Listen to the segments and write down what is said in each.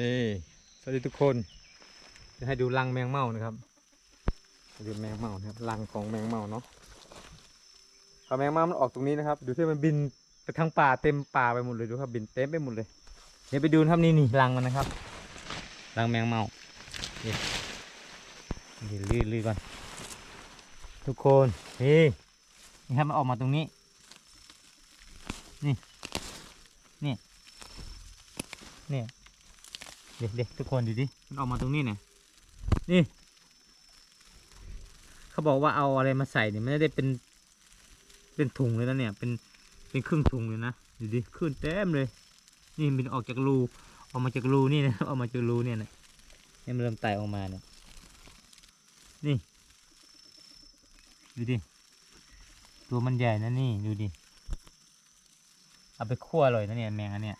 นี่ สวัสดีทุกคน จะให้ดูรังแมงเม่านะครับดูแมงเม่านะครับรังของแมงเม่าเนาะพอแมงเม่ามันออกตรงนี้นะครับ ดูที่มันบินไปทั้งป่าเต็มป่าไปหมดเลยดูครับบินเต็มไปหมดเลย เดี๋ยวไปดูนะครับนี่นี่รังมันนะครับรังแมงเม่านี่นี่ลื่นลื่นก่อนทุกคนนี่นี่ครับมันออกมาตรงนี้ นี่ นี่ นี่ เด็กเด็กทุกคนดูดิมันออกมาตรงนี้เนี่ยนี่ เขาบอกว่าเอาอะไรมาใส่เนี่ยไม่ได้เป็น เป็นถุงเลยนะเนี่ย เป็นเป็นครึ่งถุงเลยนะดูดิขึ้นเต็มเลย นี่มันออกจากรูออกมาจากรูนี่นะออกมาจากรูเนี่ยนะนี่มันเริ่มไต่ออกมาเนี่ยนี่ดูดิตัวมันใหญ่นะนี่ดูดิเอาไปคั่วอร่อยนะเนี่ยแมงอันเนี่ย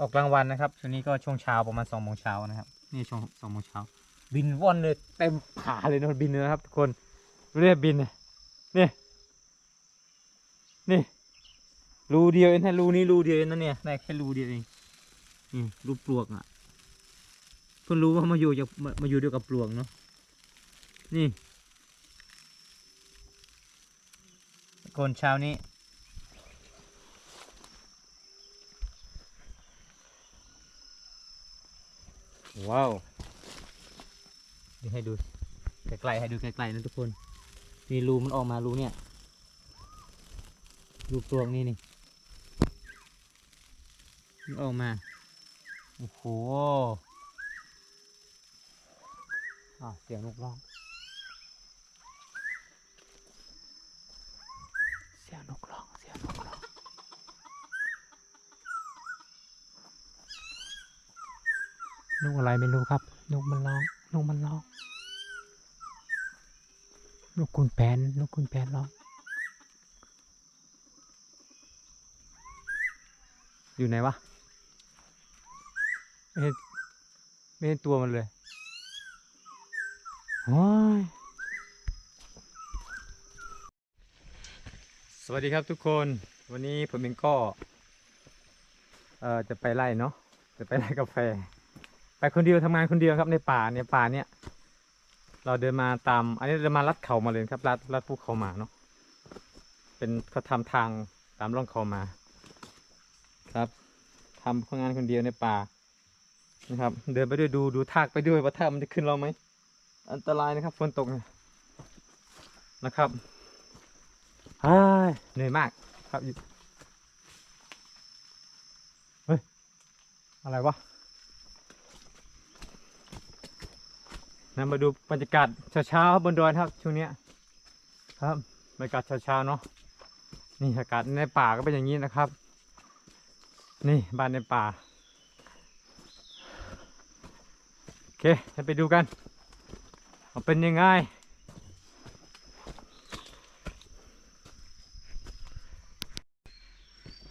ออกกลางวันนะครับช่วงนี้ก็ช่วงเช้าประมาณสองโมงเช้านะครับ นี่ช่วงสองโมงเช้าบินว่อนเลยเต็มผาเลยนะบินเลยนะครับทุกคนดูดิบินเนี่ยนี่นี่รูเดียวเองนะรูนี้รูเดียวเองนะเนี่ยได้แค่รูเดียวเองนี่รูปลวกอะเพิ่งรู้ว่ามาอยู่จากมามาอยู่เดียวกับปลวกเนาะนี่คนเช้านี้ ว้าวนี่ให้ดูไกลๆให้ดูไกลๆนะทุกคนมีรูมันออกมารูเนี่ยรูตัวนี้นี่มันออกมาโอ้โหอ่าเสียงนกร้อง เสียงนกร้อง เสียงนกร้อง นกอะไรไม่รู้ครับ นกมันร้อง นกมันร้อง นกคุณแผน นกคุณแผนร้อง อยู่ไหนวะไม่เห็นไม่เห็นตัวมันเลยโอ้ยสวัสดีครับทุกคน วันนี้ผมเองก็ เอ่อ จะไปไล่เนาะ จะไปไล่กาแฟ ไปคนเดียวทำงานคนเดียวครับในป่าเนี่ยป่าเนี่ย เราเดินมาตาม อันนี้เดินมาลัดเขามาเลยครับลัดลัดภูเขามาเนาะเป็นเขาทำทางตามร่องเขามา ครับทำงานคนเดียวในป่านะครับ เดินไปด้วยดูดูทากไปด้วยว่าทากมันจะขึ้นเราไหมอันตรายนะครับฝนตกเนี่ยนะครับอ้ายเหนื่อยมากครับเฮ้ยอะไรวะ นะมาดูบรรยากาศเช้าๆบนดอยครับช่วงนี้ครับบรรยากาศเช้าๆเนาะนี่อากาศในป่าก็เป็นอย่างนี้นะครับ นี่บ้านในป่าโอเคจะไปดูกันเป็นยังไง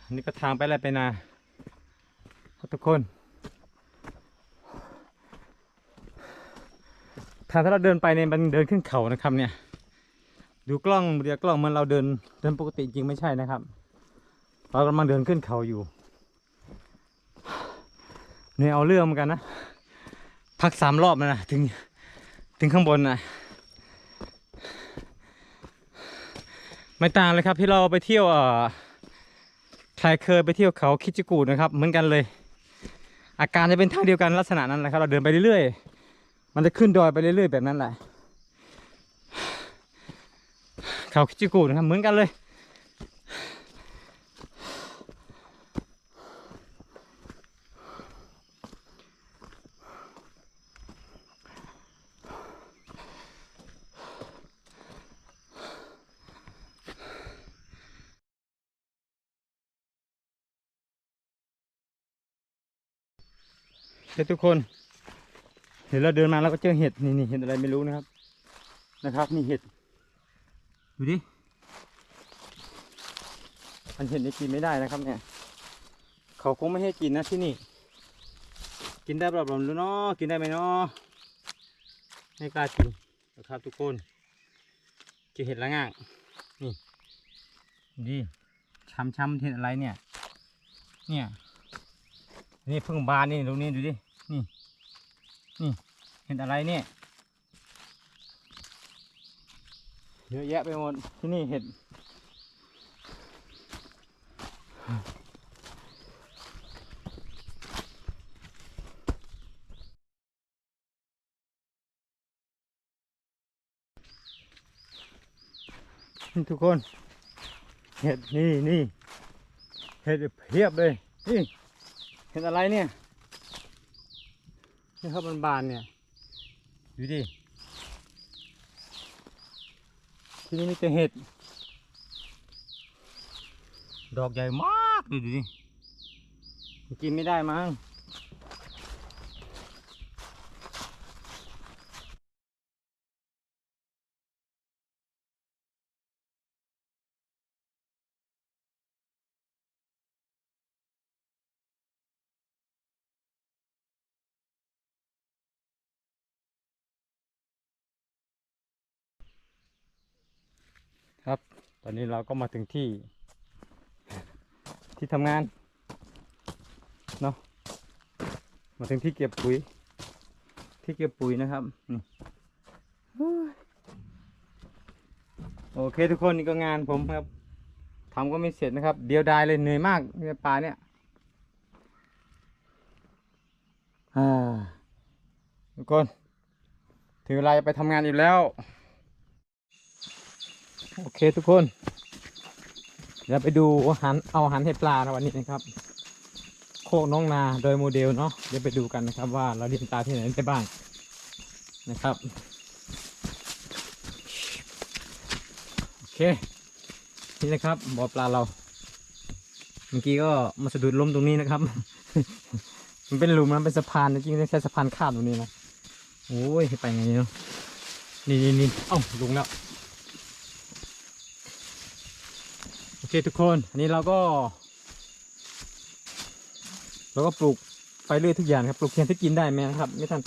นนี้ก็ทางไปอะไรไปนาทุกคนาถ้าเราเดินไปเนี่ยมันเดินขึ้นเขานะครับเนี่ย ดูกล้องเดียกล้องมันเราเดินเดินปกติจริงไม่ใช่นะครับ เรากำลังเดินขึ้นเขาอยู่เนี่ยเอาเรื่องเหมือนกันนะ พักสามรอบนะถึงถึงข้างบนนะไม่ต่างเลยครับที่เราไปเที่ยวเอ่อใครเคยไปเที่ยวเขาคิจิกูดนะครับ เหมือนกันเลย อาการจะเป็นทางเดียวกันลักษณะนั้นแหละครับ เราเดินไปเรื่อยๆ มันจะขึ้นดอยไปเรื่อยๆแบบนั้นแหละ เขาคิจิกูนะครับเหมือนกันเลยเฮ้ยทุกคน ห็นเราเดินมาแล้วก็เจอเห็ดนี่นี่เห็ดอะไรไม่รู้นะครับ นะครับนี่เห็ดดูดิมันเห็ดนี่กินไม่ได้นะครับ เนี่ย เขาคงไม่ให้กินนะที่นี่ กินได้เปล่าผมรู้เนาะกินได้ไหมเนาะไม่กล้ากินนะครับทุกคนเจอเห็ดละง่างนี่ดีช้ำๆเห็ดอะไรเนี่ย เนี่ยนี่เพิ่งบานนี่ตรงนี้ดูดินี่นี่ เห็นอะไรเนี่ยเยอะแยะไปหมดที่นี่เห็ดทุกคน เห็ดนี่นี่เห็ดเพียบเลยนี่เห็นอะไรเนี่ยนี่ครับมันบานเนี่ย ดูดิ ที่นี่มีแต่เห็ด ดอกใหญ่มากดูดิ กินไม่ได้มั้ง ครับ ตอนนี้เราก็มาถึงที่ ที่ทำงานเนาะมาถึงที่เก็บปุ๋ย ที่เก็บปุ๋ยนะครับนี่โอเคทุกคนนี่ก็งานผมครับทำก็ไม่เสร็จนะครับ เดียวดายเลยเหนื่อยมากเนี่ยปลาเนี่ยอ่าทุกคนถึงเวลาจะไปทำงานอีกแล้ว โอเคทุกคน เดี๋ยวไปดูอาหารเอาอาหารให้ปลานะวันนี้นะครับ โคกน้องนาโดยโมเดลเนาะเดี๋ยวไปดูกันนะครับ ว่าเราเลี้ยงปลาที่ไหนได้บ้างนะครับโอเค นี่นะครับบ่อปลาเรา เมื่อกี้ก็มาสะดุดล้มตรงนี้นะครับ มันเป็นหลุมมันเป็นสะพานจริงๆใช้สะพานข้ามตรงนี้นะโอ้ยไปไงเนาะนี่นี่นี่เอ้าลงแล้ว โอเคทุกคนอันนี้เราก็เราก็ปลูกไปเรื่อยทุกอย่างครับปลูกเทียนที่กินได้ไหมนะครับไม่ทัน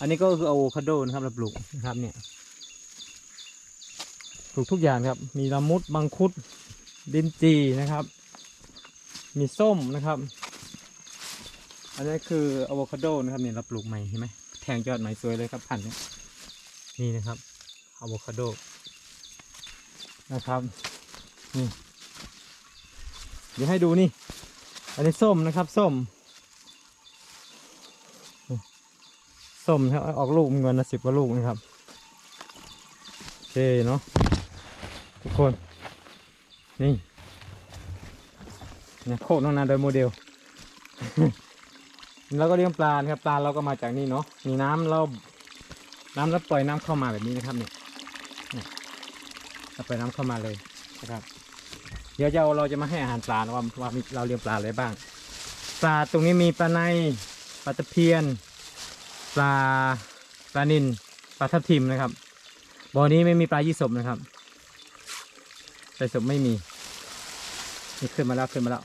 อันนี้ก็คืออะโวคาโดนะครับเราปลูกนะครับเนี่ยปลูกทุกอย่างครับ มีละมุดมังคุดดินจีนะครับ มีส้มนะครับ อันนี้คืออะโวคาโดนะครับเนี่ยเราปลูกใหม่เห็นไหมแทงยอดใหม่สวยเลยครับพันเนี่ยนี่นะครับอะโวคาโดนะครับนี่ เดี๋ยวให้ดูนี่ อันนี้ส้มนะครับ ส้ม ส้มครับออกลูกเงินละสิบกว่าลูกนะครับ โอเคเนาะทุกคน นี่เนี่ยโคกน้องนาโดยโมเดล แล้วก็เลี้ยงปลาครับ ปลาเราก็มาจากนี่เนาะ มีน้ำเรา น้ำแล้วปล่อยน้ำเข้ามาแบบนี้นะครับเนี่ยเราปล่อยน้ำเข้ามาเลยนะครับ เดี๋ยวเอาเราจะมาให้อาหารปลาว่าว่ามีเราเลี้ยงปลาอะไรบ้าง ปลาตรงนี้มีปลาในปลาตะเพียน ปลาปลานินปลาทับทิมนะครับบ่อนี้ไม่มีปลายี่สบนะครับปลาสบไม่มีนี่ขึ้นมาแล้วขึ้นมาแล้ว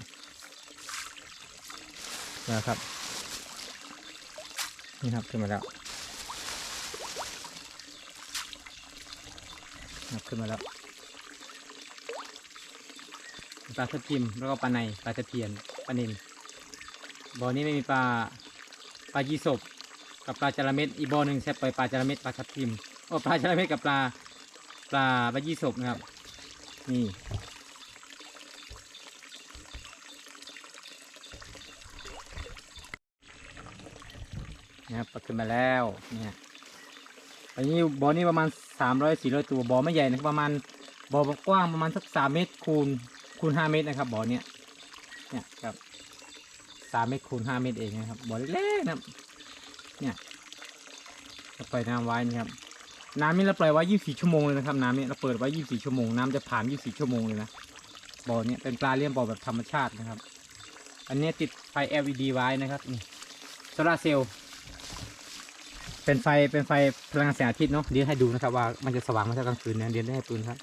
นะครับนี่ครับขึ้นมาแล้วขึ้นมาแล้ว ปลาทับทิมแล้วก็ปลาในปลาตะเพียนปลานินบ่อนี้ไม่มีปลาปลายี่สบกับปลาจระเม็ดอีกบ่อหนึ่งใช้ปล่อยปลาจระเม็ดปลาทับทิมโอ้ปลาจระเม็ดกับปลาปลาปลายี่สบนะครับ นี่นะครับปลาขึ้นมาแล้วเนี่ยอันนี้บ่อนี้ประมาณสามร้อยสี่ร้อยตัวบ่อไม่ใหญ่นะประมาณบ่อกว้างประมาณสักสามเมตรคูณ คูณห้าเมตรนะครับบ่อเนี้ยเนี่ยครับสามเมตรคูณห้าเมตรเองนะครับบ่อเล็กๆนะเนี่ยเราปล่อยน้ำไว้นะครับ น้ำนี่เราปล่อยไว้ยี่สิบสี่ชั่วโมงเลยนะครับน้ำนี่เราเปิดไว้ยี่สิบสี่ชั่วโมงน้ำจะผ่านยี่สิบสี่ชั่วโมงเลยนะบ่อเนี้ยเป็นปลาเลี้ยงบ่อแบบธรรมชาตินะครับ อันนี้ติดไฟ LED ไว้นะครับนี่โซลาเซลล์เป็นไฟเป็นไฟพลังงานแสงอาทิตย์เนาะเดี๋ยวให้ดูนะครับว่ามันจะสว่างไหมถ้ากลางคืนเนี่ยเดี๋ยวได้ให้ปืนครับ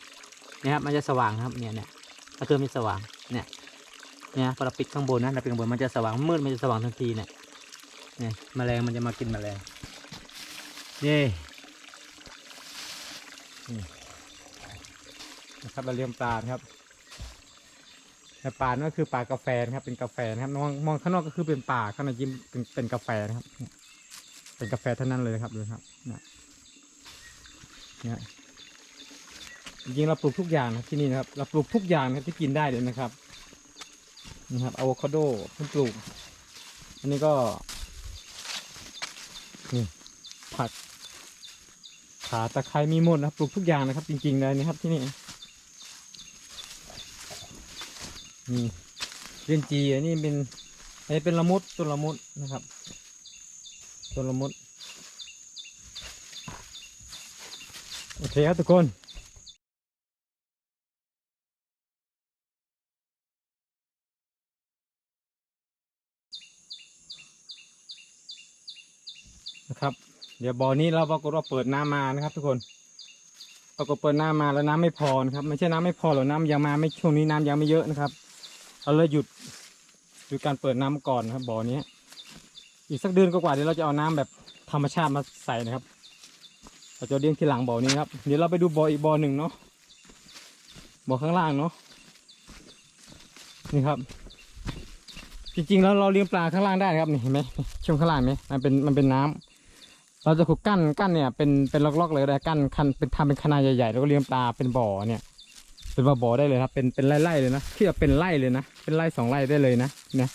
เนี่ยครับมันจะสว่างครับเนี่ยเนี่ย ถ้าเครื่อไม่สว่างเนี่ยเนี่ยพอเราปิดข้างบนนะเราปิดข้างบนมันจะสว่างมืดมันจะสว่างทันทีเนี่ยเนี่ยแมลงมันจะมากินแมลงเย่นี่นะครับเราเลี้ยงปลานครับแต่ป่านั่นก็คือป่ากาแฟนะครับเป็นกาแฟนะครับมองมองข้างนอกก็คือเป็นป่าข้างในยิ้มเป็นเป็นกาแฟนะครับ เป็นกาแฟเท่านั้นเลยครับดูครับเนี่ย จริงเราปลูกทุกอย่างนะที่นี่นะครับ เราปลูกทุกอย่างนะครับที่กินได้เลยนะครับนะครับอะโวคาโดเพิ่งปลูก อันนี้ก็นี่ผักขาตะไคร้มีหมดนะครับ ปลูกทุกอย่างนะครับ จริงๆเลยนะครับที่นี่นี่เรียนจีอันนี้เป็นอันนี้เป็นละมุดต้นละมุดนะครับต้นละมุดโอเคครับทุกคนนะครับ เดี๋ยวบ่อนี้เราปรากฏว่าเปิดน้ำมานะครับ ทุกคนปรากฏเปิดน้ำมาแล้วน้ำไม่พอนะครับไม่ใช่น้ำไม่พอหรอกน้ำยังมาไม่ช่วงนี้น้ำยังไม่เยอะนะครับเราเลยหยุดหยุดการเปิดน้ำก่อนนะครับบ่อนี้อีกสักเดือนกกว่าเดี๋ยวเราจะเอาน้ำแบบธรรมชาติมาใส่นะครับเราจะเลี้ยงทีหลังบ่อนี้ครับเดี๋ยวเราไปดูบ่ออีกบ่อหนึ่งเนาะบ่อข้างล่างเนาะนี่ครับ จริงๆแล้วเราเลี้ยงปลาข้างล่างได้ครับนี่เห็นไหมช่วงข้างล่างไหมมันเป็นมันเป็นน้ำ เราจะขุดกั้นกั้นเนี่ยเป็นเป็นล็อกๆเลยก็ได้กั้นคันเป็นทำเป็นขนาดใหญ่ๆแล้วก็เลี้ยงปลาเป็นบ่อเนี่ย เป็นบ่อบ่อได้เลยครับ เป็นเป็นไร่ๆเลยนะที่จะเป็นไร่เลยนะเป็นไร่สองไร่ได้เลยนะเนี่ย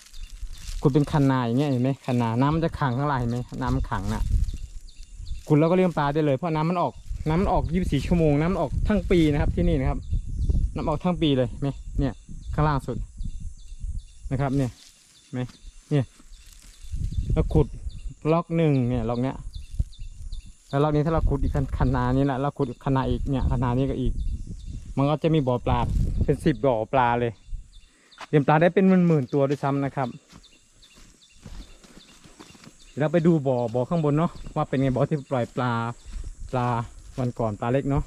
คุณเป็นคันนาอย่างเงี้ยเห็นไหมคันนาน้ำมันจะขังข้างล่างเห็นไหมน้ำขังน่ะคุณแล้วก็เลี้ยงปลาได้เลยเพราะน้ำมันออกน้ำมันออก24ชั่วโมงน้ำมันออกทั้งปีนะครับ ที่นี่นะครับ น้ำออกทั้งปีเลยไหมเนี่ยข้างล่างสุดนะครับ เนี่ยไหมเนี่ยแล้วขุดล็อกหนึ่งเนี่ยล็อกเนี้ย แล้วรอบนี้ถ้าเราขุดอีกขนาดนี้นะเราขุดขนาดอีกเนี่ยขนาดนี้ก็อีก มันก็จะมีบ่อปลาเป็นสิบบ่อปลาเลยเลี้ยงปลาได้เป็นหมื่นๆตัวด้วยซ้ำนะครับเดี๋ยวเราไปดูบ่อบ่อข้างบนเนาะว่าเป็นไงบ่อที่ปล่อยปลาปลาวันก่อนปลาเล็กเนาะ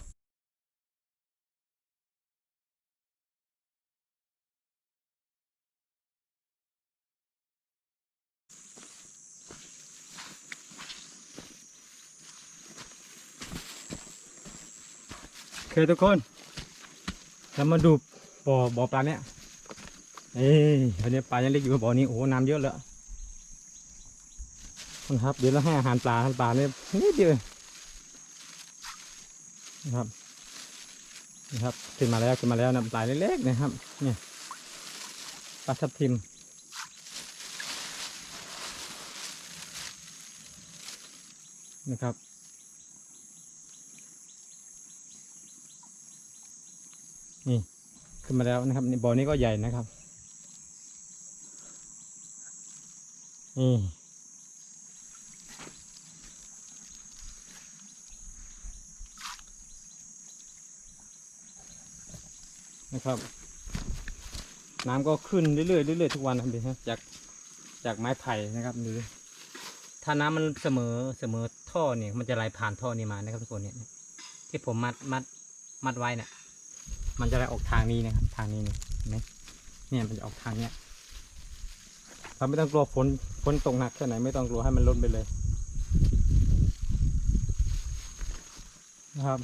เคทุกคนเรามาดูบ่อบ่อปลาเนี้ยเอ้ยวันนี้ปลายังเล็กอยู่บ่อนี้โอ้โหน้ำเยอะแล้วนะครับเดี๋ยวเราให้อาหารปลาอาหารปลาเนี่ยนิดเดียวนะครับนะครับขึ้นมาแล้วขึ้นมาแล้วนะปลาเล็กๆนะครับ เนี่ยปลาทับทิมนะครับ นี่ขึ้นมาแล้วนะครับนี่บ่อนี้ก็ใหญ่นะครับนี่นะครับ น้ำก็ขึ้นเรื่อยๆเรื่อยๆทุกวันนะครับดูนะจากจากไม้ไผ่นะครับดูดิถ้าน้ำมันเสมอเสมอท่อเนี่ยมันจะไหลผ่านท่อนี้มานะครับทุกคนเนี่ยที่ผมมัดมัดมัดไว้เนี่ย มันจะไหลออกทางนี้นะครับทางนี้นี่เห็นไหมเนี่ยมันจะออกทางเนี้ยเราไม่ต้องกลัวฝนฝนตกหนักแค่ไหนไม่ต้องกลัวให้มันล้นไปเลยนะครับ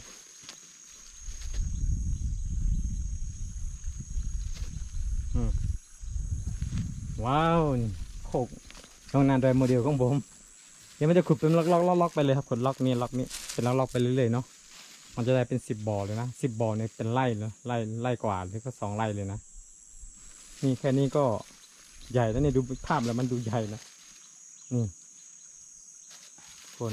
อืมว้าวโคกตรงนั้นโดยโมเดลของผมเดี๋ยวมันจะขุดเป็นล็อกๆล็อกๆไปเลยครับขุดล็อกนี้ล็อกนี้เป็นล็อกๆไปเรื่อยๆเนาะ มันจะได้เป็นสิบบ่อเลยนะสิบบ่อเนี่ยเป็นไร่เลยไร่ไร่กว่าหรือก็สองไร่เลยนะนี่แค่นี้ก็ใหญ่แล้วเนี่ยดูภาพแล้วมันดูใหญ่นะนี่คน